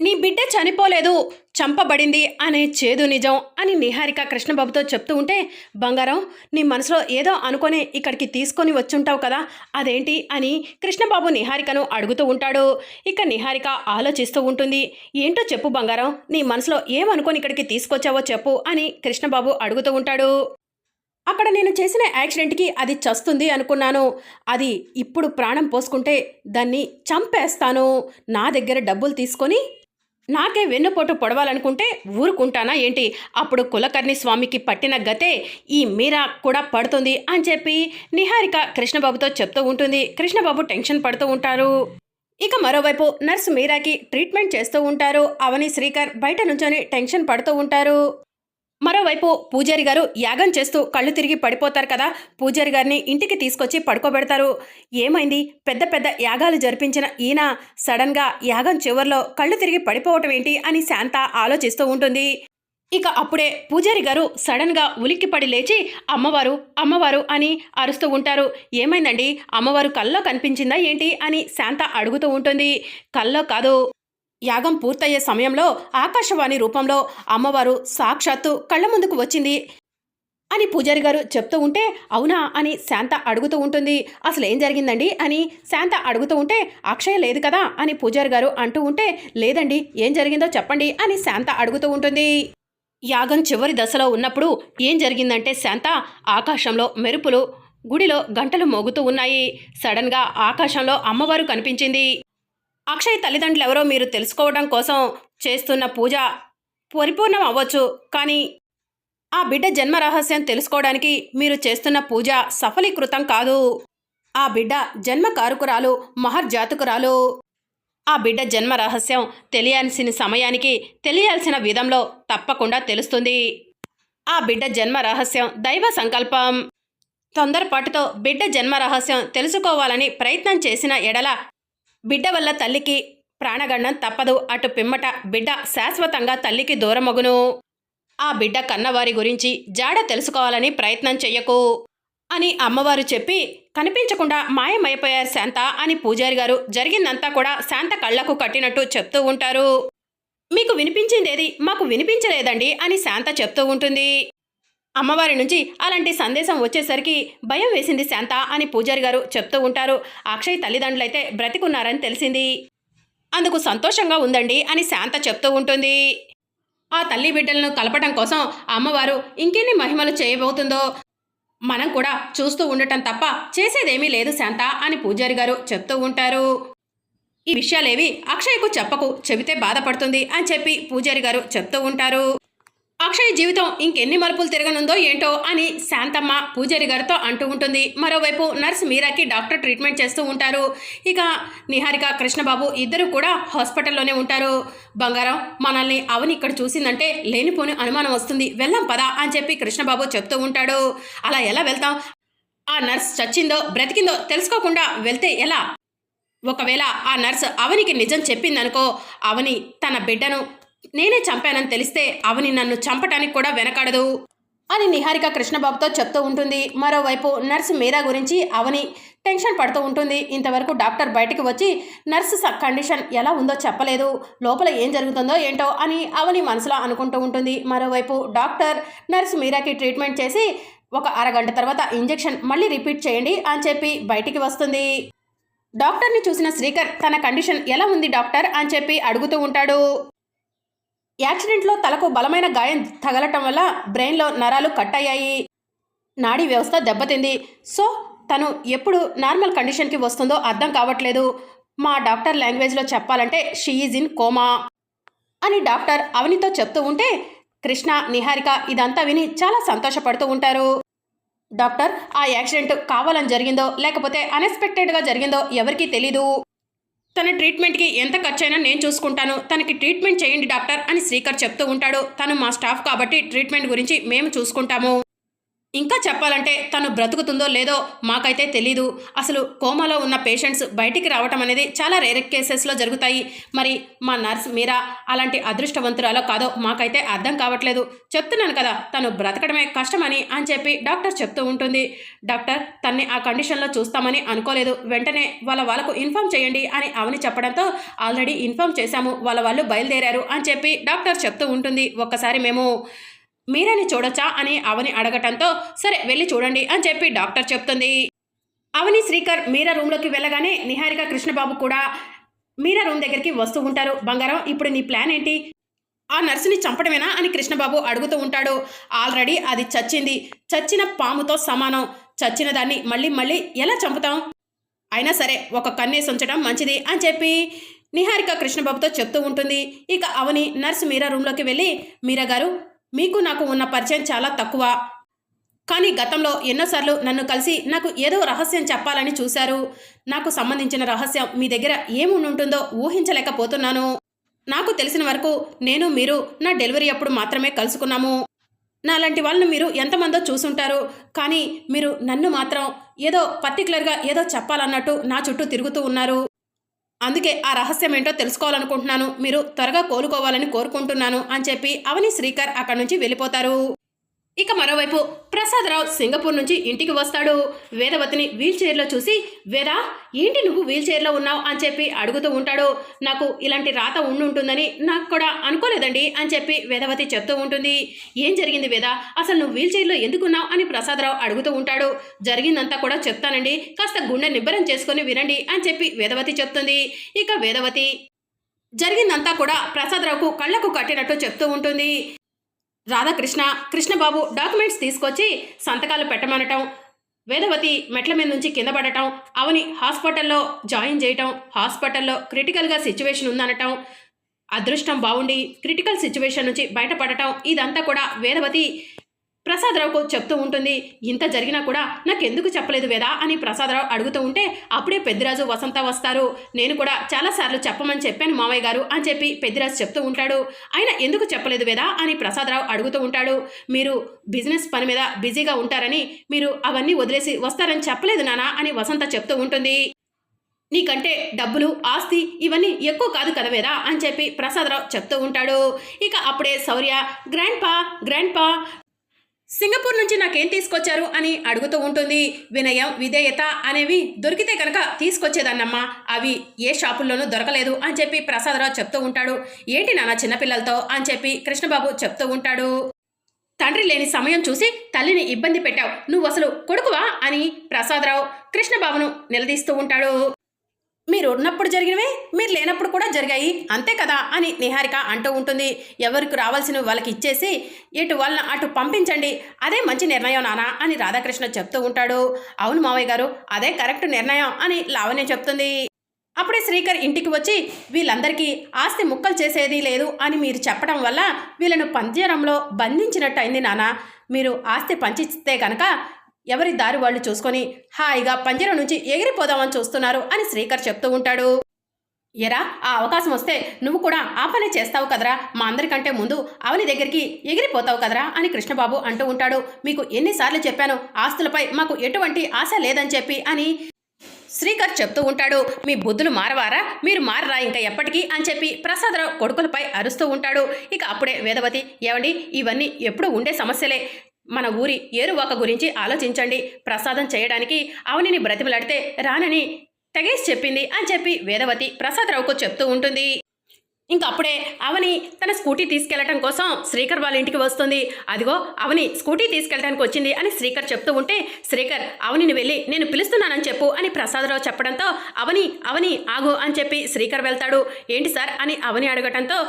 నీ బిడ్డ చనిపోలేదు చంపబడింది అనే చేదు నిజం అని నిహారిక కృష్ణబాబుతో చెప్తూ ఉంటే బంగారం నీ మనసులో ఏదో అనుకొని ఇక్కడికి తీసుకొని వచ్చుంటావు కదా అదేంటి అని కృష్ణబాబు నిహారికను అడుగుతూ ఉంటాడు. ఇక నిహారిక ఆలోచిస్తూ ఉంటుంది ఏంటో చెప్పు బంగారం నీ మనసులో ఏమనుకొని ఇక్కడికి తీసుకొచ్చావో చెప్పు అని కృష్ణబాబు అడుగుతూ ఉంటాడు. అక్కడ నేను చేసిన యాక్సిడెంట్కి అది చస్తుంది అనుకున్నాను. అది ఇప్పుడు ప్రాణం పోసుకుంటే దాన్ని చంపేస్తాను. నా దగ్గర డబ్బులు తీసుకొని నాకే వెన్నుపోటు పొడవాలనుకుంటే ఊరుకుంటానా ఏంటి? అప్పుడు కులకర్ణి స్వామికి పట్టిన గతే ఈ మీరా కూడా పడుతుంది అని చెప్పి నిహారిక కృష్ణబాబుతో చెప్తూ ఉంటుంది. కృష్ణబాబు టెన్షన్ పడుతూ ఉంటారు. ఇక మరోవైపు నర్స్ మీరాకి ట్రీట్మెంట్ చేస్తూ ఉంటారు. అవని శ్రీకర్ బయట నుంచొని టెన్షన్ పడుతూ ఉంటారు. మరోవైపు పూజారి గారు యాగం చేస్తూ కళ్ళు తిరిగి పడిపోతారు కదా పూజారి గారిని ఇంటికి తీసుకొచ్చి పడుకోబెడతారు. ఏమైంది? పెద్ద పెద్ద యాగాలు జరిపించిన ఈయన సడన్గా యాగం చివర్లో కళ్ళు తిరిగి పడిపోవటం ఏంటి అని శాంత ఆలోచిస్తూ ఉంటుంది. ఇక అప్పుడే పూజారి గారు సడన్గా ఉలిక్కిపడి లేచి అమ్మవారు అమ్మవారు అని అరుస్తూ ఉంటారు. ఏమైందండి? అమ్మవారు కల్లో కనిపించిందా ఏంటి అని శాంత అడుగుతూ ఉంటుంది. కల్లో కాదు యాగం పూర్తయ్యే సమయంలో ఆకాశవాణి రూపంలో అమ్మవారు సాక్షాత్తు కళ్ళ ముందుకు వచ్చింది. అని పూజారి గారు చెప్తూ ఉంటే అవునా అని శాంత అడుగుతూ ఉంటుంది. అసలు ఏం జరిగిందండి అని శాంత అడుగుతూ ఉంటే అక్షయ లేదు కదా అని పూజారి గారు అంటూ ఉంటే లేదండి ఏం జరిగిందో చెప్పండి అని శాంత అడుగుతూ ఉంటుంది. యాగం చివరి దశలో ఉన్నప్పుడు ఏం జరిగిందంటే శాంత ఆకాశంలో మెరుపులు గుడిలో గంటలు మోగుతూ ఉన్నాయి. సడన్గా ఆకాశంలో అమ్మవారు కనిపించింది. అక్షయ్ తల్లిదండ్రులు ఎవరో మీరు తెలుసుకోవడం కోసం చేస్తున్న పూజ పరిపూర్ణం అవ్వచ్చు కానీ ఆ బిడ్డ జన్మ రహస్యం తెలుసుకోవడానికి మీరు చేస్తున్న పూజ సఫలీకృతం కాదు. ఆ బిడ్డ జన్మ కారుకురాలు మహర్జాతకురాలు ఆ బిడ్డ జన్మ రహస్యం తెలియాల్సిన సమయానికి తెలియాల్సిన విధంలో తప్పకుండా తెలుస్తుంది. ఆ బిడ్డ జన్మ రహస్యం దైవ సంకల్పం. తొందరపాటుతో బిడ్డ జన్మ రహస్యం తెలుసుకోవాలని ప్రయత్నం చేసిన ఎడల బిడ్డ వల్ల తల్లికి ప్రాణగండం తప్పదు. అటు పిమ్మట బిడ్డ శాశ్వతంగా తల్లికి దూరమగును. ఆ బిడ్డ కన్నవారి గురించి జాడ తెలుసుకోవాలని ప్రయత్నం చెయ్యకు అని అమ్మవారు చెప్పి కనిపించకుండా మాయమైపోయారు శాంత అని పూజారి గారు జరిగిందంతా కూడా శాంత కళ్ళకు కట్టినట్టు చెప్తూ ఉంటారు. మీకు వినిపించిందేది? మాకు వినిపించలేదండి అని శాంత చెప్తూ ఉంటుంది. అమ్మవారి నుంచి అలాంటి సందేశం వచ్చేసరికి భయం వేసింది శాంత అని పూజారి గారు చెప్తూ ఉంటారు. అక్షయ్ తల్లిదండ్రులైతే బ్రతికున్నారని తెలిసింది. అందుకు సంతోషంగా ఉందండి అని శాంత చెప్తూ ఉంటుంది. ఆ తల్లి బిడ్డలను కలపటం కోసం అమ్మవారు ఇంకెన్ని మహిమలు చేయబోతుందో మనం కూడా చూస్తూ ఉండటం తప్ప చేసేదేమీ లేదు శాంత అని పూజారి గారు చెప్తూ ఉంటారు. ఈ విషయాలేవి అక్షయ్కు చెప్పకు చెబితే బాధపడుతుంది అని చెప్పి పూజారి గారు చెప్తూ ఉంటారు. అక్షయ్ జీవితం ఇంకెన్ని మలుపులు తిరగనుందో ఏంటో అని శాంతమ్మ పూజారి గారితో అంటూ ఉంటుంది. మరోవైపు నర్స్ మీరాకి డాక్టర్ ట్రీట్మెంట్ చేస్తూ ఉంటారు. ఇక నిహారిక కృష్ణబాబు ఇద్దరు కూడా హాస్పిటల్లోనే ఉంటారు. బంగారం మనల్ని అవని ఇక్కడ చూసిందంటే లేనిపోని అనుమానం వస్తుంది. వెళ్ళాం పదా అని చెప్పి కృష్ణబాబు చెప్తూ ఉంటాడు. అలా ఎలా వెళ్తాం? ఆ నర్స్ చచ్చిందో బ్రతికిందో తెలుసుకోకుండా వెళ్తే ఎలా? ఒకవేళ ఆ నర్స్ అవనికి నిజం చెప్పిందనుకో అవని తన బిడ్డను నేనే చంపానని తెలిస్తే అవని నన్ను చంపటానికి కూడా వెనకాడదు. అని నిహారిక కృష్ణబాబుతో చెప్తూ ఉంటుంది. మరోవైపు నర్సు మీరా గురించి అవని టెన్షన్ పడుతూ ఉంటుంది. ఇంతవరకు డాక్టర్ బయటికి వచ్చి నర్సు కండిషన్ ఎలా ఉందో చెప్పలేదు. లోపల ఏం జరుగుతుందో ఏంటో అని అవని మనసులో అనుకుంటూ ఉంటుంది. మరోవైపు డాక్టర్ నర్సు మీరాకి ట్రీట్మెంట్ చేసి ఒక అరగంట తర్వాత ఇంజెక్షన్ మళ్ళీ రిపీట్ చేయండి అని చెప్పి బయటికి వస్తుంది. డాక్టర్ని చూసిన శ్రీకర్ తన కండిషన్ ఎలా ఉంది డాక్టర్? అని చెప్పి అడుగుతూ ఉంటాడు. యాక్సిడెంట్లో తలకు బలమైన గాయం తగలటం వల్ల బ్రెయిన్లో నరాలు కట్ అయ్యాయి. నాడీ వ్యవస్థ దెబ్బతింది. సో తను ఎప్పుడు నార్మల్ కండిషన్కి వస్తుందో అర్థం కావట్లేదు. మా డాక్టర్ లాంగ్వేజ్లో చెప్పాలంటే షీఈజ్ ఇన్ కోమా అని డాక్టర్ అవనితో చెప్తూ ఉంటే కృష్ణ నిహారిక ఇదంతా విని చాలా సంతోషపడుతూ ఉంటారు. డాక్టర్ ఆ యాక్సిడెంట్ కావాలని జరిగిందో లేకపోతే అన్ఎక్స్పెక్టెడ్గా జరిగిందో ఎవరికీ తెలీదు. తన ట్రీట్మెంట్కి ఎంత ఖర్చైనా నేను చూసుకుంటాను. తనకి ట్రీట్మెంట్ చేయండి డాక్టర్ అని శ్రీకర్ చెప్తూ ఉంటాడు. తను మా స్టాఫ్ కాబట్టి ట్రీట్మెంట్ గురించి మేము చూసుకుంటాము. ఇంకా చెప్పాలంటే తను బ్రతుకుతుందో లేదో మాకైతే తెలీదు. అసలు కోమాలో ఉన్న పేషెంట్స్ బయటికి రావటం అనేది చాలా రేర్ కేసెస్లో జరుగుతాయి. మరి మా నర్స్ మీరా అలాంటి అదృష్టవంతురాలో కాదో మాకైతే అర్థం కావట్లేదు. చెప్తున్నాను కదా తను బ్రతకడమే కష్టమని అని చెప్పి డాక్టర్ చెప్తూ ఉంటుంది. డాక్టర్ తన్ని ఆ కండిషన్లో చూస్తామని అనుకోలేదు. వెంటనే వాళ్ళ వాళ్ళకు ఇన్ఫామ్ చేయండి అని అవని చెప్పడంతో ఆల్రెడీ ఇన్ఫామ్ చేశాము వాళ్ళ వాళ్ళు బయలుదేరారు అని చెప్పి డాక్టర్ చెప్తూ ఉంటుంది. ఒక్కసారి మేము మీరని చూడొచ్చా అని అవని అడగటంతో సరే వెళ్ళి చూడండి అని చెప్పి డాక్టర్ చెప్తుంది. అవని శ్రీకర్ మీరా రూమ్లోకి వెళ్ళగానే నిహారిక కృష్ణబాబు కూడా మీరా రూమ్ దగ్గరికి వస్తూ ఉంటారు. బంగారం ఇప్పుడు నీ ప్లాన్ ఏంటి? ఆ నర్సుని చంపడమేనా అని కృష్ణబాబు అడుగుతూ ఉంటాడు. ఆల్రెడీ అది చచ్చింది. చచ్చిన పాముతో సమానం. చచ్చిన దాన్ని మళ్ళీ మళ్ళీ ఎలా చంపుతాం? అయినా సరే ఒక కన్నేసి ఉంచడం మంచిది అని చెప్పి నిహారిక కృష్ణబాబుతో చెప్తూ ఉంటుంది. ఇక అవని నర్సు మీరా రూమ్లోకి వెళ్ళి మీరా గారు మీకు నాకు ఉన్న పరిచయం చాలా తక్కువ. కానీ గతంలో ఎన్నోసార్లు నన్ను కలిసి నాకు ఏదో రహస్యం చెప్పాలని చూశారు. నాకు సంబంధించిన రహస్యం మీ దగ్గర ఏముంటుందో ఊహించలేకపోతున్నాను. నాకు తెలిసిన వరకు నేను మీరు నా డెలివరీ అప్పుడు మాత్రమే కలుసుకున్నాము. నాలాంటి వాళ్ళని మీరు ఎంతమందో చూసుంటారు. కానీ మీరు నన్ను మాత్రం ఏదో పర్టికులర్గా ఏదో చెప్పాలన్నట్టు నా చుట్టూ తిరుగుతూ ఉన్నారు. అందుకే ఆ రహస్యం ఏంటో తెలుసుకోవాలనుకుంటున్నాను. మీరు త్వరగా కోలుకోవాలని కోరుకుంటున్నాను అని చెప్పి అవని శ్రీకర్ అక్కడి నుంచి వెళ్ళిపోతారు. ఇక మరోవైపు ప్రసాదరావు సింగపూర్ నుంచి ఇంటికి వస్తాడు. వేదవతిని వీల్ చైర్లో చూసి వేద ఏంటి నువ్వు వీల్ చైర్లో ఉన్నావు? అని చెప్పి అడుగుతూ ఉంటాడు. నాకు ఇలాంటి రాత ఉండుంటుందని నాకు కూడా అనుకోలేదండి అని చెప్పి వేదవతి చెప్తూ ఉంటుంది. ఏం జరిగింది వేద? అసలు నువ్వు వీల్చైర్లో ఎందుకున్నావు అని ప్రసాదరావు అడుగుతూ ఉంటాడు. జరిగిందంతా కూడా చెప్తానండి. కాస్త గుండె నిబ్బరం చేసుకొని వినండి అని చెప్పి వేదవతి చెప్తుంది. ఇక వేదవతి జరిగిందంతా కూడా ప్రసాదరావుకు కళ్ళకు కట్టినట్టు చెప్తూ ఉంటుంది. రాధాకృష్ణ కృష్ణబాబు డాక్యుమెంట్స్ తీసుకొచ్చి సంతకాలు పెట్టమనటం వేదవతి మెట్ల మీద నుంచి కింద పడటం అవని హాస్పిటల్లో జాయిన్ చేయటం హాస్పిటల్లో క్రిటికల్గా సిచ్యువేషన్ ఉందనటం అదృష్టం బాగుండి క్రిటికల్ సిచ్యువేషన్ నుంచి బయటపడటం ఇదంతా కూడా వేదవతి ప్రసాదరావుకు చెప్తూ ఉంటుంది ఇంత జరిగినా కూడా నాకెందుకు చెప్పలేదు వేదా? అని ప్రసాదరావు అడుగుతూ ఉంటే అప్పుడే పెద్దిరాజు వసంత వస్తారు. నేను కూడా చాలాసార్లు చెప్పమని చెప్పాను మామయ్య గారు అని చెప్పి పెద్దిరాజు చెప్తూ ఉంటాడు. ఆయన ఎందుకు చెప్పలేదు వేదా? అని ప్రసాదరావు అడుగుతూ ఉంటాడు. మీరు బిజినెస్ పని మీద బిజీగా ఉంటారని మీరు అవన్నీ వదిలేసి వస్తారని చెప్పలేదు నానా? అని వసంత చెప్తూ ఉంటుంది. నీకంటే డబ్బులు ఆస్తి ఇవన్నీ ఎక్కువ కాదు కదా వేదా? అని చెప్పి ప్రసాదరావు చెప్తూ ఉంటాడు. ఇక అప్పుడే శౌర్య grandpa grandpa Singapore నుంచి నాకేం తీసుకొచ్చారు అని అడుగుతూ ఉంటుంది. వినయం విధేయత అనేవి దొరికితే కనుక తీసుకొచ్చేదన్నమ్మా. అవి ఏ షాపుల్లోనూ దొరకలేదు అని చెప్పి ప్రసాదరావు చెప్తూ ఉంటాడు. ఏంటి నాన్న చిన్నపిల్లలతో అని చెప్పి కృష్ణబాబు చెప్తూ ఉంటాడు. తండ్రి లేని సమయం చూసి తల్లిని ఇబ్బంది పెట్టావు. నువ్వు అసలు కొడుకువా? అని ప్రసాదరావు కృష్ణబాబును నిలదీస్తూ ఉంటాడు. మీరు ఉన్నప్పుడు జరిగినవే మీరు లేనప్పుడు కూడా జరిగాయి. అంతే కదా అని నిహారిక అంటూ ఉంటుంది. ఎవరికి రావాల్సిన వాళ్ళకి ఇచ్చేసి ఇటు వాళ్ళని అటు పంపించండి. అదే మంచి నిర్ణయం నానా అని రాధాకృష్ణ చెప్తూ ఉంటాడు. అవును మావయ్య గారు అదే కరెక్ట్ నిర్ణయం అని లావణ్య చెప్తుంది. అప్పుడే శ్రీకర్ ఇంటికి వచ్చి వీళ్ళందరికీ ఆస్తి ముక్కలు చేసేది లేదు అని మీరు చెప్పడం వల్ల వీళ్ళను పంజరంలో బంధించినట్టు అయింది నానా. మీరు ఆస్తి పంచిస్తే కనుక ఎవరి దారి వాళ్ళు చూసుకొని హాయిగా పంజరం నుంచి ఎగిరిపోదామని చూస్తున్నారు అని శ్రీకర్ చెప్తూ ఉంటాడు. ఎరా ఆ అవకాశం వస్తే నువ్వు కూడా ఆ పని చేస్తావు కదరా? మా అందరికంటే ముందు అవని దగ్గరికి ఎగిరిపోతావు కదరా? అని కృష్ణబాబు అంటూ ఉంటాడు. మీకు ఎన్నిసార్లు చెప్పాను ఆస్తులపై మాకు ఎటువంటి ఆశ లేదని చెప్పి అని శ్రీకర్ చెప్తూ ఉంటాడు. మీ బుద్ధులు మారవారా? మీరు మారరా ఇంకా ఎప్పటికీ? అని చెప్పి ప్రసాదరావు కొడుకులపై అరుస్తూ ఉంటాడు. ఇక అప్పుడే వేదవతి ఏమండి ఇవన్నీ ఎప్పుడు ఉండే సమస్యలే. మన ఊరి ఏరువాక గురించి ఆలోచించండి. ప్రసాదం చేయడానికి అవనిని బ్రతిమలాడితే రానని తెగేసి చెప్పింది అని చెప్పి వేదవతి ప్రసాదరావుకు చెప్తూ ఉంటుంది. ఇంక అప్పుడే అవని తన స్కూటీ తీసుకెళ్ళటం కోసం శ్రీకర్ వాళ్ళ ఇంటికి వస్తుంది. అదిగో అవని స్కూటీ తీసుకెళ్ళడానికి వచ్చింది అని శ్రీకర్ చెప్తూ ఉంటే శ్రీకర్ అవనిని వెళ్ళి నేను పిలుస్తున్నానని చెప్పు అని ప్రసాదరావు చెప్పడంతో అవని అవని ఆగు అని చెప్పి శ్రీకర్ వెళ్తాడు. ఏంటి సార్? అని అవని అడగటంతో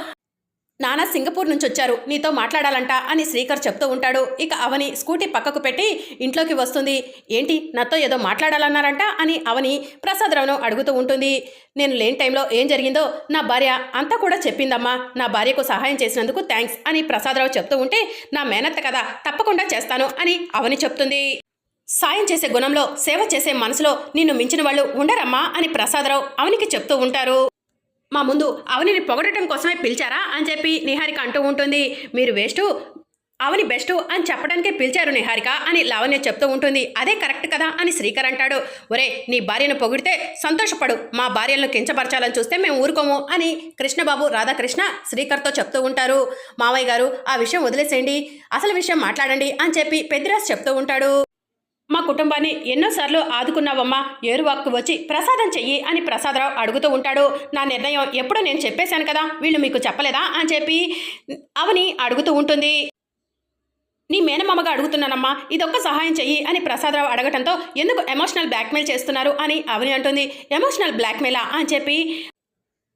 నాన్న సింగపూర్ నుంచి వచ్చారు. నీతో మాట్లాడాలంట అని శ్రీకర్ చెప్తూ ఉంటాడు. ఇక అవని స్కూటీ పక్కకు పెట్టి ఇంట్లోకి వస్తుంది. ఏంటి? నాతో ఏదో మాట్లాడాలన్నారంట అని అవని ప్రసాదరావును అడుగుతూ ఉంటుంది. నేను లేని టైంలో ఏం జరిగిందో నా భార్య అంతా కూడా చెప్పిందమ్మా. నా భార్యకు సహాయం చేసినందుకు థ్యాంక్స్ అని ప్రసాదరావు చెప్తూ ఉంటే నా మేనత్త కదా తప్పకుండా చేస్తాను అని అవని చెప్తుంది. సాయం చేసే గుణంలో సేవ చేసే మనసులో నిన్ను మించిన వాళ్ళు ఉండరమ్మా అని ప్రసాదరావు అవనికి చెప్తూ ఉంటారు. మా ముందు అవనిని పొగడటం కోసమే పిలిచారా అని చెప్పి నిహారిక అంటూ ఉంటుంది. మీరు వేస్ట్ అవని బెస్ట్ అని చెప్పడానికే పిలిచారు నిహారిక అని లావణ్య చెప్తూ ఉంటుంది. అదే కరెక్ట్ కదా అని శ్రీకర్ అంటాడు. ఒరే నీ భార్యను పొగిడితే సంతోషపడు. మా భార్యలను కించపరచాలని చూస్తే మేము ఊరుకోము అని కృష్ణబాబు రాధాకృష్ణ శ్రీకర్తో చెప్తూ ఉంటారు. మావయ్య గారు ఆ విషయం వదిలేసేయండి. అసలు విషయం మాట్లాడండి అని చెప్పి పెద్దిరాజ్ చెప్తూ ఉంటాడు. మా కుటుంబాన్ని ఎన్నోసార్లు ఆదుకున్నావమ్మా ఏరువాక్కు వచ్చి ప్రసాదం చెయ్యి అని ప్రసాదరావు అడుగుతూ ఉంటాడు. నా నిర్ణయం ఎప్పుడో నేను చెప్పేశాను కదా వీళ్ళు మీకు చెప్పలేదా అని చెప్పి అవని అడుగుతూ ఉంటుంది. నీ మేనమామగా అడుగుతున్నానమ్మా ఇదొక్క సహాయం చెయ్యి అని ప్రసాదరావు అడగటంతో ఎందుకు ఎమోషనల్ బ్లాక్మెయిల్ చేస్తున్నారు అని అవని అంటుంది. ఎమోషనల్ బ్లాక్మెయిలా అని చెప్పి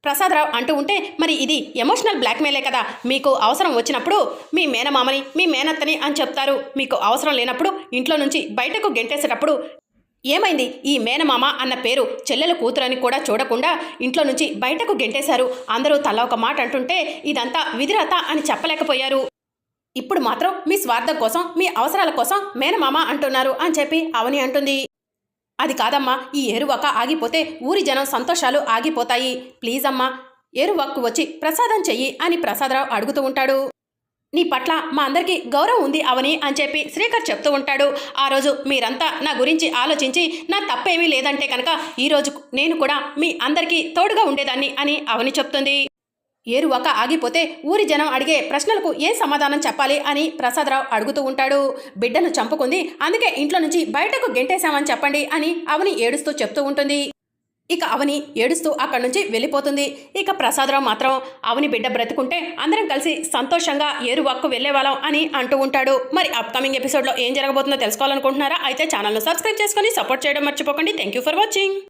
ప్రసాదరావు అంటూ ఉంటే మరి ఇది ఎమోషనల్ బ్లాక్మెయిలే కదా. మీకు అవసరం వచ్చినప్పుడు మీ మేనమామని మీ మేనత్తని అని చెప్తారు. మీకు అవసరం లేనప్పుడు ఇంట్లో నుంచి బయటకు గెంటేసేటప్పుడు ఏమైంది? ఈ మేనమామ అన్న పేరు చెల్లెల కూతురని కూడా చూడకుండా ఇంట్లో నుంచి బయటకు గెంటేశారు. అందరూ తల ఒక మాట అంటుంటే ఇదంతా విధిరత అని చెప్పలేకపోయారు. ఇప్పుడు మాత్రం మీ స్వార్థం కోసం మీ అవసరాల కోసం మేనమామ అంటున్నారు అని చెప్పి అవని అంటుంది. అది కాదమ్మా ఈ ఏరువక్క ఆగిపోతే ఊరి జనం సంతోషాలు ఆగిపోతాయి. ప్లీజ్ అమ్మా ఏరువక్కు వచ్చి ప్రసాదం చెయ్యి అని ప్రసాదరావు అడుగుతూ ఉంటాడు. నీ పట్ల మా అందరికీ గౌరవం ఉంది అవని అని చెప్పి శ్రీకర్ చెప్తూ ఉంటాడు. ఆ రోజు మీరంతా నా గురించి ఆలోచించి నా తప్పేమీ లేదంటే కనుక ఈరోజు నేను కూడా మీ అందరికీ తోడుగా ఉండేదాన్ని అని అవని చెప్తుంది. ఏరువాక ఆగిపోతే ఊరి జనం అడిగే ప్రశ్నలకు ఏ సమాధానం చెప్పాలి అని ప్రసాదరావు అడుగుతూ ఉంటాడు. బిడ్డను చంపుకుంది. అందుకే ఇంట్లో నుంచి బయటకు గెంటేశామని చెప్పండి అని అవని ఏడుస్తూ చెప్తూ ఉంటుంది. ఇక అవని ఏడుస్తూ అక్కడి నుంచి వెళ్ళిపోతుంది. ఇక ప్రసాదరావు మాత్రం అవని బిడ్డ బ్రతుకుంటే అందరం కలిసి సంతోషంగా ఏరువాక్కు వెళ్ళేవాళ్ళం అని అంటూ ఉంటాడు. మరి అప్కమింగ్ ఎపిసోడ్లో ఏం జరగబోతుందో తెలుసుకోవాలనుకుంటున్నారా? అయితే ఛానల్ను సబ్స్క్రైబ్ చేసుకొని సపోర్ట్ చేయడం మర్చిపోకండి. Thank you for watching